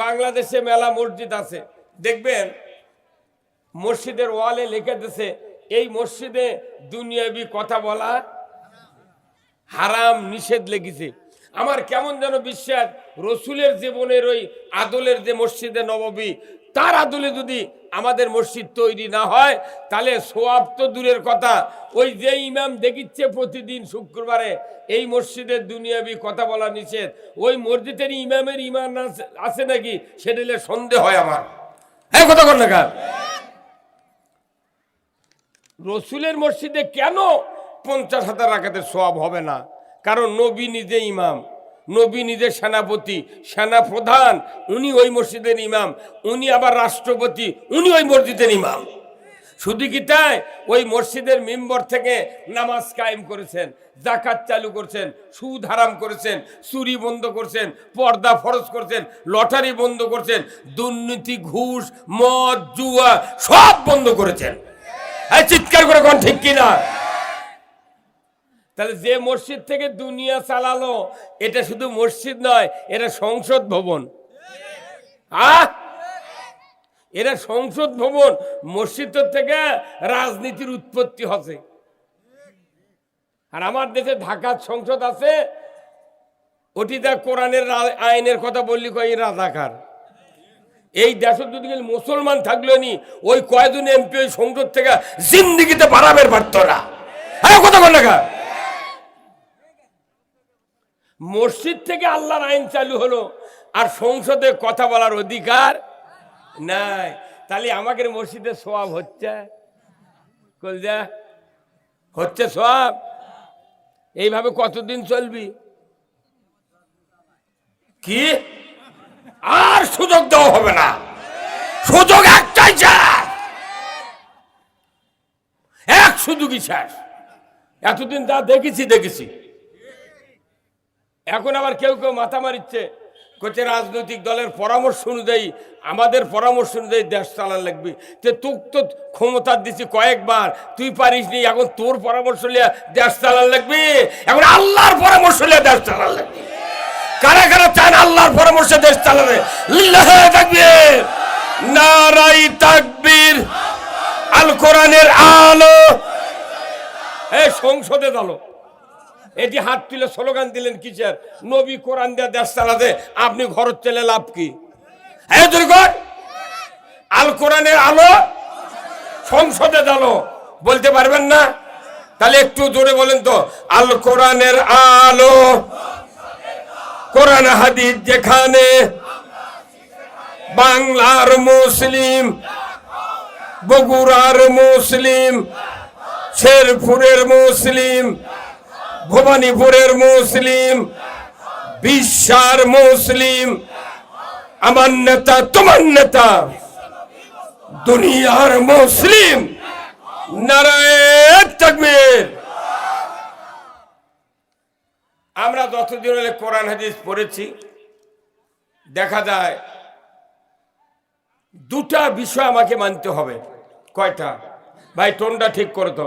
বাংলাদেশে মেলা মসজিদ আছে। দেখবেন, মসজিদের ওয়ালে লিখে দিছে, এই মসজিদে দুনিয়াবি কথা বলা হারাম নিষেধ লেগেছে। আমার কেমন যেন বিশ্বাস, রসুলের জীবনের ওই আদলের যে মসজিদে নববী তার আদলে যদি আমাদের মসজিদ তৈরি না হয়, তাহলে সোয়াব তো দূরের কথা। ওই যে ইমাম দেখিচ্ছে প্রতিদিন শুক্রবারে, এই মসজিদের দুনিয়াবি কথা বলা নিষেধ। ওই মসজিদের ইমামের ইমান আছে- নাকি? সেটা সন্দেহ হয় আমার। হ্যাঁ কথা কর না? রসুলের মসজিদে কেন পঞ্চাশ হাজার রাখাতের সোয়াব হবে না? কারণ নবী নিজে ইমাম। নবী নিজে সেনাপতি সেনা প্রধান উনি ওই মসজিদের ইমাম, উনি আবার রাষ্ট্রপতি, উনি ওই মসজিদের ইমাম। শুধু কি তাই? ওই মসজিদের মেম্বর থেকে নামাজ কায়েম করেছেন জাকাত চালু করছেন, সুদ হারাম করেছেন, চুরি বন্ধ করছেন, পর্দা ফরজ করছেন, লটারি বন্ধ করছেন, দুর্নীতি, ঘুষ, মদ, জুয়া সব বন্ধ করেছেন। চিৎকার করে কোন ঠিক কিনা? তাহলে যে মসজিদ থেকে দুনিয়া চালালো, এটা শুধু মসজিদ নয়, এটা সংসদ ভবন। আহ এরা সংসদ ভবন, মসজিদ থেকে রাজনীতির উৎপত্তি হচ্ছে। আর আমার দেশে ঢাকার সংসদ আছে, ওটি তার কোরআনের আইনের কথা বললি কয় রাজাকার। এই দেশে যদি মুসলমান থাকল নি, ওই কয়জন এমপি ওই সংসদ থেকে জিন্দিগিতে বাড়াবের পারত না। হ্যাঁ কথা বল না মসজিদ থেকে আল্লাহর আইন চালু হলো, আর সংসদে কথা বলার অধিকার নাই। তাহলে আমাদের মসজিদে সোয়াব হচ্ছে? হচ্ছে সোয়াব এইভাবে কতদিন চলবি? কি? আর সুযোগ দেওয়া হবে না। সুযোগ একটাই চাস এক সুযোগই চাস এতদিন তা দেখেছি দেখেছি। এখন আবার কেউ কেউ মাথা মারিচ্ছে। করছে রাজনৈতিক দলের পরামর্শ অনুযায়ী, আমাদের পরামর্শ অনুযায়ী দেশ চালান লাগবে। যে তুক তো ক্ষমতা দিছি কয়েকবার, তুই পারিস নি, এখন তোর পরামর্শ লিয়া দেশ চালান লাগবে। এখন আল্লাহর পরামর্শ লিয়া দেশ চালান লাগবে। কারা কারা চান আল্লাহর পরামর্শে দেশ চালাবে? থাকবে নারাই তাকবীর। আল কোরআনের আলো। এই সংসদে দলো এটি হাত তুলে স্লোগান দিলেন কিসের? নবী কোরআন দিয়ে দেশ চালাতে আপনি ঘর চলে লাভ কি? আল কোরআনের আলো সংসদে দালো বলতে পারবেন না? তাহলে একটু জোরে বলেন তো, আল কোরআনের আলো, কোরআন হাদিস যেখানে বাংলার মুসলিম, বগুড়ার মুসলিম, শেরপুরের মুসলিম ভবানীপুরের মুসলিম বিশ্বার মুসলিম, আমার নেতা, তোমার নেতা, দুনিয়ার মুসলিম, নারায়ণ আমরা যতদিন হলে কোরআন, হাদিস পড়েছি, দেখা যায় দুটা বিষয় আমাকে মানতে হবে, কয়টা? ভাই, টোনটা ঠিক করো তো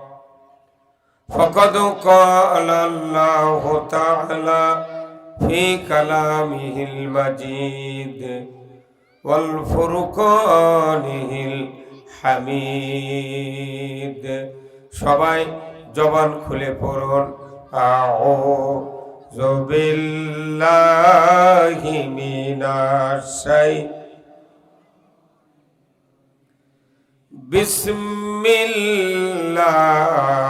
فقد قال الله تعالى في كلامه المجيد والفرقانه الحميد সবাই জবান খুলে পড়ুন আউযু বিল্লাহি মিনাশ শাইতানির بسم الله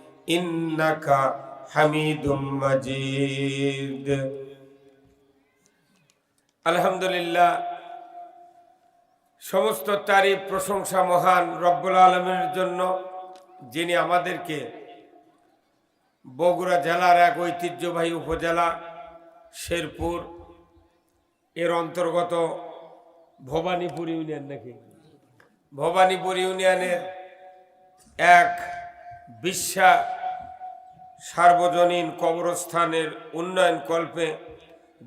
ইন্নাকা হামিদুম মাজিদ। আলহামদুলিল্লাহ, সমস্ত তারিফ প্রশংসা মহান রব্বুল আলমের জন্য, যিনি আমাদেরকে বগুড়া জেলার এক ঐতিহ্যবাহী উপজেলা শেরপুর, এর অন্তর্গত ভবানীপুর ইউনিয়ন নাকি? ভবানীপুর ইউনিয়নের এক বিশ্বা সার্বজনীন কবরস্থানের উন্নয়ন কল্পে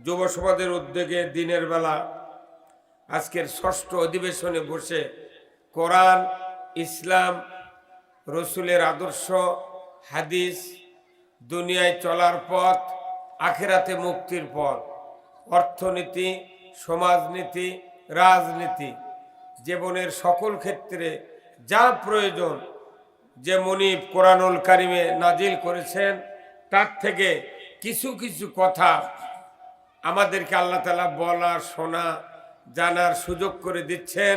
যুব সমাজের উদ্যোগে দিনের বেলা আজকের ষষ্ঠ অধিবেশনে বসে কোরআন, ইসলাম, রসুলের আদর্শ, হাদিস, দুনিয়ায় চলার পথ, আখেরাতে মুক্তির পথ, অর্থনীতি, সমাজনীতি, রাজনীতি, জীবনের সকল ক্ষেত্রে যা প্রয়োজন যে মনিব কোরআনুল কারিমে নাজিল করেছেন, তার থেকে কিছু কিছু কথা আমাদেরকে আল্লাহ তালা বলা, শোনা, জানার সুযোগ করে দিচ্ছেন।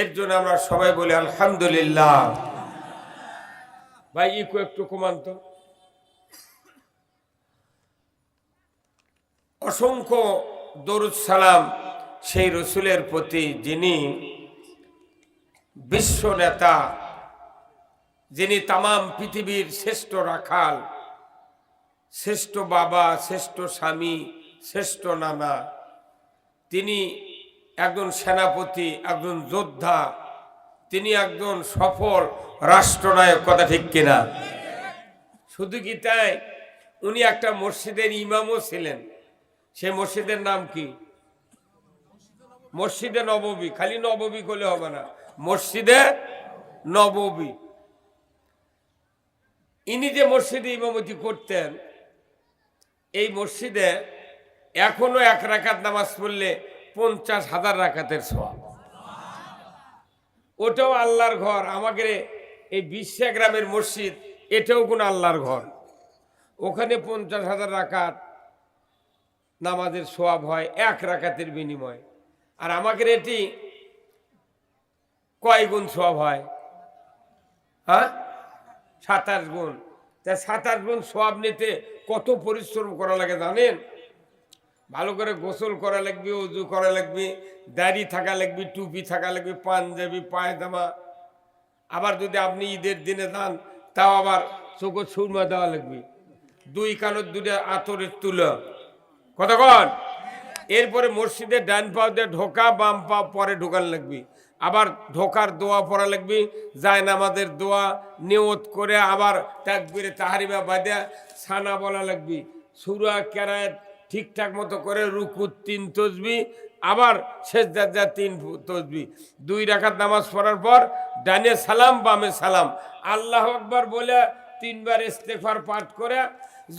এর জন্য আমরা সবাই বলি আলহামদুলিল্লাহ। ভাই, ইকো একটু কমান তো। অসংখ্য দরুদ সালাম সেই রসুলের প্রতি যিনি বিশ্ব নেতা যিনি তামাম পৃথিবীর শ্রেষ্ঠ রাখাল, শ্রেষ্ঠ বাবা, শ্রেষ্ঠ স্বামী, শ্রেষ্ঠ নানা, তিনি একজন সেনাপতি, একজন যোদ্ধা, তিনি একজন সফল রাষ্ট্রনায়ক, কথা ঠিক কিনা? শুধু কি তাই? উনি একটা মসজিদের ইমামও ছিলেন। সে মসজিদের নাম কি? মসজিদে নববী, খালি নববী করলে হবে না। মসজিদে নববী। ইনি যে মসজিদে ইমামতি করতেন, এই মসজিদে এখনও এক রাকাত নামাজ পড়লে পঞ্চাশ হাজার রাকাতের সব ওটাও আল্লাহর ঘর আমাকে এই বিশ্বা গ্রামের মসজিদ, এটাও কোন আল্লাহর ঘর। ওখানে পঞ্চাশ হাজার রাকাত নামাজের সোয়াব হয়, এক রাকাতের বিনিময়। আর আমাদের এটি কয় গুণ সোয়াব হয়? হ্যাঁ? সাতাশ গুণ তা সাতাশ গুণ সব নিতে কত পরিশ্রম করা লাগে জানেন? ভালো করে গোসল করা লাগবে, উজু করা লাগবে, দাড়ি থাকা লাগবে, টুপি থাকা লাগবে, পাঞ্জাবি, পায়জামা। আবার যদি আপনি ঈদের দিনে যান, তাও আবার চোখে সুরমা দেওয়া লাগবে। দুই কানের দুটো আতরের তুলো। কতক্ষণ এরপরে মসজিদে ডান পাও দিয়ে ঢোকা, বাম পা পরে ঢোকান লাগবে। আবার ঢোকার দোয়া পড়া লাগবে, যায় নামাজের দোয়া নিয়ত করে আবার তাকবিরে তাহারিমা বাদা ছানা বলা লাগবে। সুরা কেরায় ঠিকঠাক মতো করে রুকু তিন তসবি, আবার শেষ যা তিন তসবি। দুই রাখাত নামাজ পড়ার পর ডানে সালাম, বামে সালাম। আল্লাহ আকবার বলে তিনবার ইস্তেফার পাঠ করে,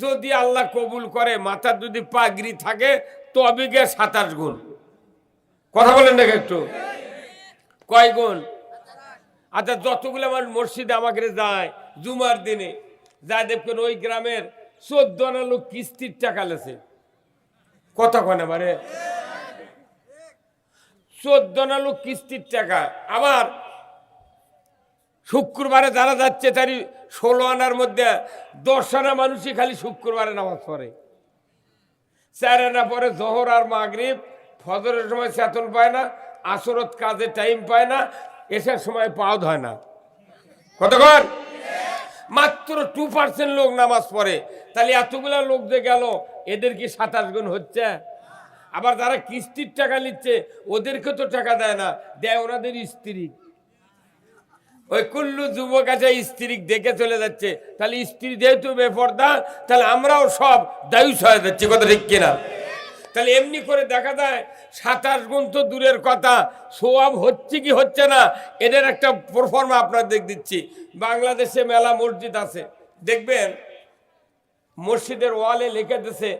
যদি আল্লাহ কবুল করে মাথার যদি পাগড়ি থাকে, তবে গিয়ে সাতাশ গুণ। কথা বলেন না একটু? কয় গুণ? আচ্ছা যতগুলো আমার মসজিদে আমাকে যায় জুমার দিনে যা দেখবেন ওই গ্রামের চোদ্দ লোক কিস্তির টাকা লেছে। কত কনে মানে চোদ্দ লোক কিস্তির টাকা। আবার শুক্রবারে যারা যাচ্ছে, তারই ষোলো আনার মধ্যে দশ আনা মানুষই খালি শুক্রবারে নামাজ পড়ে। চার আনা পরে জহর আর মাগরিব, ফজরের সময় চেতন পায় না আসরত কাজে টাইম পায় না, এসার সময় পাওয়া হয় না। কতক্ষণ মাত্র টু পার্সেন্ট লোক নামাজ পড়ে। তাহলে এতগুলা লোক যে গেল, এদের কি সাতাশ গুণ হচ্ছে? আবার যারা কিস্তির টাকা নিচ্ছে, ওদেরকে তো টাকা দেয় না, দেয় ওনাদের স্ত্রী। ওই কুল্লু যুবক আছে, স্ত্রী দেখে চলে যাচ্ছে। তাহলে স্ত্রী যেহেতু বেপর্দা, তাহলে আমরাও সব দায়ুস হয়ে যাচ্ছি, কথা ঠিক কিনা? তাহলে এমনি করে দেখা যায় সাতাশ গুণ তো দূরের কথা। সোয়াব হচ্ছে কি হচ্ছে না, এদের একটা পারফর্মা দেখ দিচ্ছি। বাংলাদেশে মেলা মসজিদ আছে। দেখবেন, মসজিদের ওয়ালে লিখে দিছে,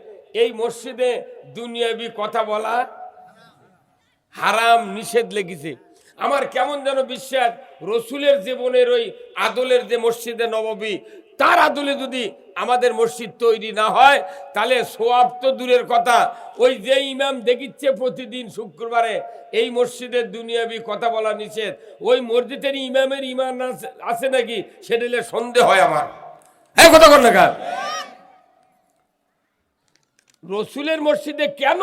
এই মসজিদে দুনিয়াবি কথা বলা হারাম নিষেধ লেগেছে। আমার কেমন যেন বিশ্বাস, রসুলের জীবনের ওই আদলের যে মসজিদে নববী, তার আদলে যদি আমাদের মসজিদ তৈরি না হয়, তাহলে সোয়াব তো দূরের কথা। ওই যে ইমাম দেখিচ্ছে প্রতিদিন শুক্রবারে, এই মসজিদের দুনিয়াবি কথা বলা নিষেধ। ওই মসজিদের ইমামের ইমান আছে- নাকি? সেটা সন্দেহ হয় আমার। হ্যাঁ কথা কর না রসুলের মসজিদে কেন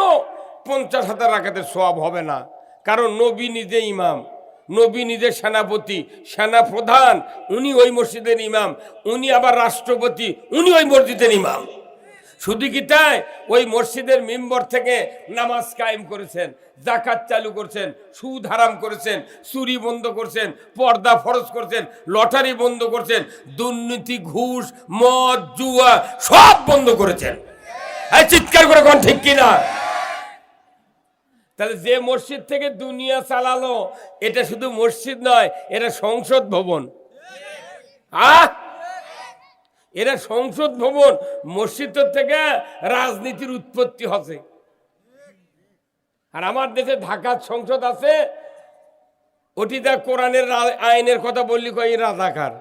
পঞ্চাশ হাজার রাখাতের সোয়াব হবে না? কারণ নবী নিজে ইমাম। নবী নিজে সেনাপতি সেনা প্রধান উনি ওই মসজিদের ইমাম, উনি আবার রাষ্ট্রপতি, উনি ওই মসজিদের ইমাম। শুধু কি তাই? ওই মসজিদের মেম্বর থেকে নামাজ কায়েম করেছেন জাকাত চালু করছেন, সুদ হারাম করেছেন, চুরি বন্ধ করছেন, পর্দা ফরজ করছেন, লটারি বন্ধ করছেন, দুর্নীতি, ঘুষ, মদ, জুয়া সব বন্ধ করেছেন। চিৎকার করে কোন ঠিক কিনা? তাহলে যে মসজিদ থেকে দুনিয়া চালালো, এটা শুধু মসজিদ নয়, এটা সংসদ ভবন। আহ! এরা সংসদ ভবন, মসজিদ থেকে রাজনীতির উৎপত্তি হচ্ছে। আর আমার দেশে ঢাকার সংসদ আছে, ওটি দেখ কোরআনের আইনের কথা বললি কয় রাজাকার।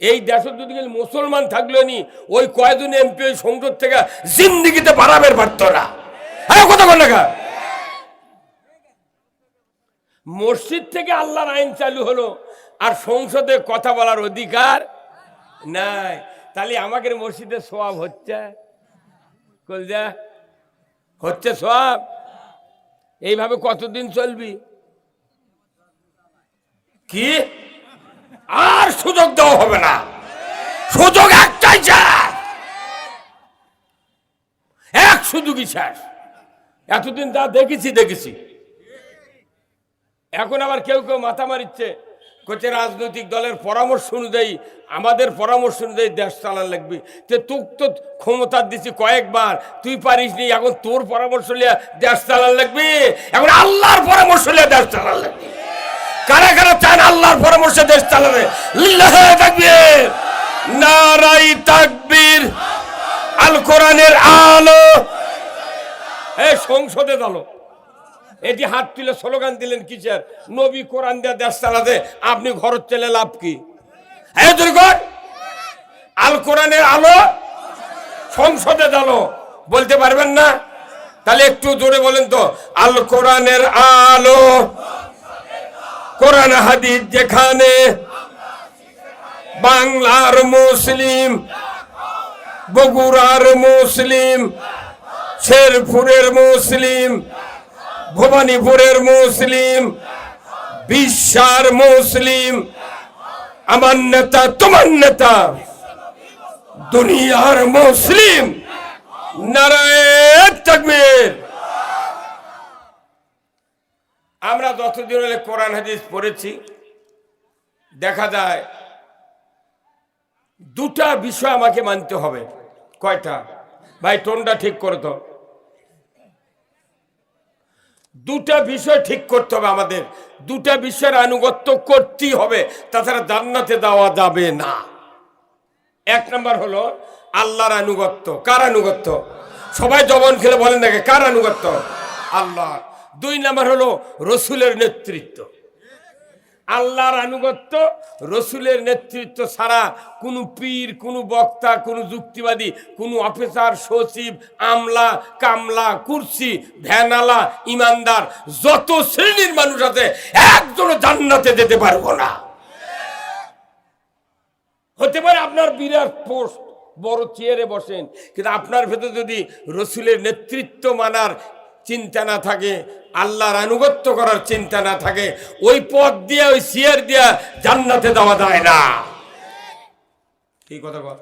এই দেশে যদি মুসলমান থাকল নি, ওই কয়জন এমপি ওই সংসদ থেকে জিন্দিগিতে বাড়াবের পারত না। হ্যাঁ কথা বল না মসজিদ থেকে আল্লাহর আইন চালু হলো, আর সংসদে কথা বলার অধিকার নাই। তাহলে আমাদের মসজিদে সোয়াব হচ্ছে? কলজা হচ্ছে সোয়াব এইভাবে কতদিন চলবি? কি? আর সুযোগ দেওয়া হবে না। সুযোগ একটাই চাস এক সুযোগই শেষ। এতদিন তা দেখেছি দেখেছি। এখন আবার কেউ কেউ মাথা মারিচ্ছে করছে রাজনৈতিক দলের পরামর্শ অনুযায়ী, আমাদের পরামর্শ অনুযায়ী দেশ চালান লাগবে। যে তুক তো ক্ষমতা দিছি কয়েকবার, তুই পারিস নি, এখন তোর পরামর্শ নিয়ে দেশ চালান লাগবে? এখন আল্লাহর পরামর্শ নিয়ে দেশ চালান লাগবে। কারা কারা চান আল্লাহর পরামর্শে দেশ চালাবে? তাকবীর। নারাই তাকবীর। আল কোরআনের আলো। এই সংসদে দলো এটি হাত তুলে স্লোগান দিলেন কিসের? নবী কোরআন দিয়ে দেশ চালাতে আপনি ঘর চলে লাভ কি? হ্যাঁ আল কোরআনের আলো সংসদে দালো বলতে পারবেন না? তাহলে একটু জোরে বলেন তো। আল কোরআনের আলো, কোরআন হাদিস যেখানে বাংলার মুসলিম, বগুড়ার মুসলিম, শেরপুরের মুসলিম ভবানীপুরের মুসলিম বিশ্বার মুসলিম, আমার নেতা, তোমার নেতা, দুনিয়ার মুসলিম, নারায়ণ আমরা যতদিন হলে কোরআন হাদিস পড়েছি, দেখা যায় দুটা বিষয় আমাকে মানতে হবে, কয়টা? ভাই, টোনটা ঠিক করে তো দুটা বিষয় ঠিক করতে হবে আমাদের। দুটা বিষয়ের আনুগত্য করতেই হবে, তাছাড়া জান্নাতে দেওয়া যাবে না। এক নম্বর হলো আল্লাহর আনুগত্য। কার আনুগত্য? সবাই জবন খেলে বলেন দেখে কার আনুগত্য? আল্লাহ দুই নম্বর হলো রসুলের নেতৃত্ব। আল্লাহর আনুগত্য, রসুলের নেতৃত্ব ছাড়া কোনো পীর, কোনো বক্তা, কোনো যুক্তিবাদী, কোনো অফিসার, সচিব, আমলা, কামলা, কুর্সি, ভ্যানালা, ইমানদার, যত শ্রেণির মানুষ আছে, একজনও জান্নাতে যেতে পারব না। হতে পারে আপনার বিরাট পোস্ট, বড় চেয়ারে বসেন, কিন্তু আপনার ভেতর যদি রসুলের নেতৃত্ব মানার চিন্তা না থাকে, আল্লাহর আনুগত্য করার চিন্তা না থাকে, ওই পথ দিয়ে, ওই সিয়ার দিয়া জান্নাতে দেওয়া যায় না। কি কথা বল।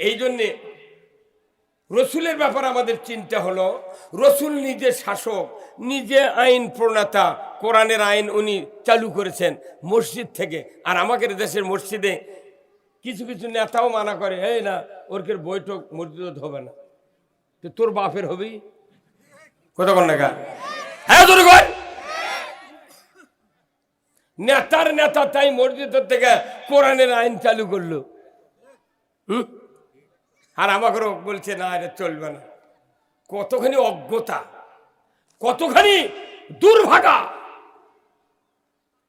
এই জন্যে রসুলের ব্যাপারে আমাদের চিন্তা হলো, রসুল নিজে শাসক, নিজে আইন প্রণেতা, কোরআনের আইন উনি চালু করেছেন মসজিদ থেকে। আর আমাদের দেশের মসজিদে কিছু কিছু নেতাও মানা করে, এই না, ওরকের বৈঠক মসজিদ হবে না। তো তোর বাপের হবেই কতক্ষণ না হ্যাঁ তোর কয়। নেতার নেতা তাই মসজিদের থেকে কোরআনের আইন চালু করল। হুম? আর আমাকেও বলছে না এটা চলবে না। কতখানি অজ্ঞতা কতখানি দুর্ভাগা।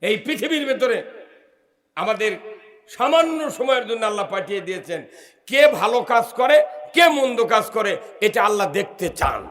এই পৃথিবীর ভেতরে আমাদের সামান্য সময়ের জন্য আল্লাহ পাঠিয়ে দিয়েছেন কে ভালো কাজ করে কে মন্দ কাজ করে এটা আল্লাহ দেখতে চান।